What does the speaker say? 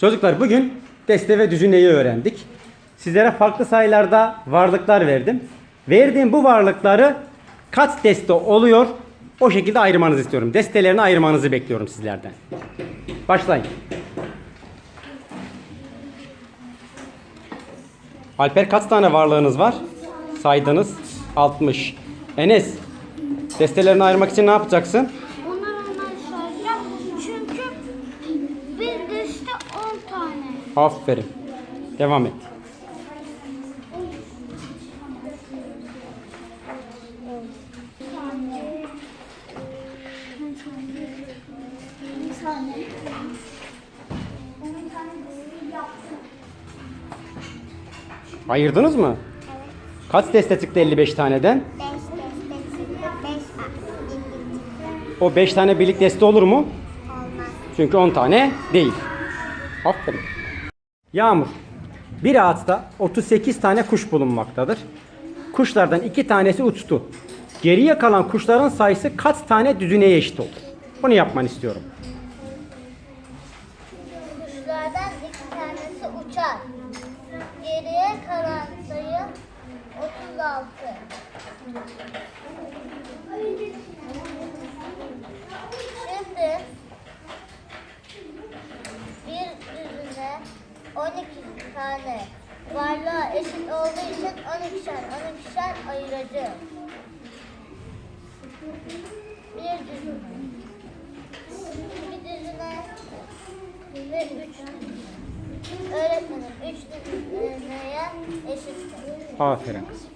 Çocuklar bugün deste ve düzineyi öğrendik. Sizlere farklı sayılarda varlıklar verdim. Verdiğim bu varlıkları kaç deste oluyor o şekilde ayırmanızı istiyorum. Destelerini ayırmanızı bekliyorum sizlerden. Başlayın. Alper kaç tane varlığınız var? Saydınız 60. Enes destelerini ayırmak için ne yapacaksın? Deste 10 tane. Aferin. Devam et. Ayırdınız mı? Kaç deste çıktı 55 taneden? 5 deste 5 O 5 tane birlik deste olur mu? olmaz. Çünkü 10 tane değil. Aferin. Yağmur. Bir ağaçta 38 tane kuş bulunmaktadır. Kuşlardan 2 tanesi uçtu. Geriye kalan kuşların sayısı kaç tane düzüneye eşit olur? Bunu yapmanı istiyorum. Kuşlardan iki tanesi uçar. Geriye kalan sayı 36. Şimdi bir düzine 12 tane varlığa eşit olduğu için 12'şer 12'şer ayıracağım. Bir düzine bir düzine ve üç düzine. Öğretmenim üç düzineye eşittir. Aferin kızım.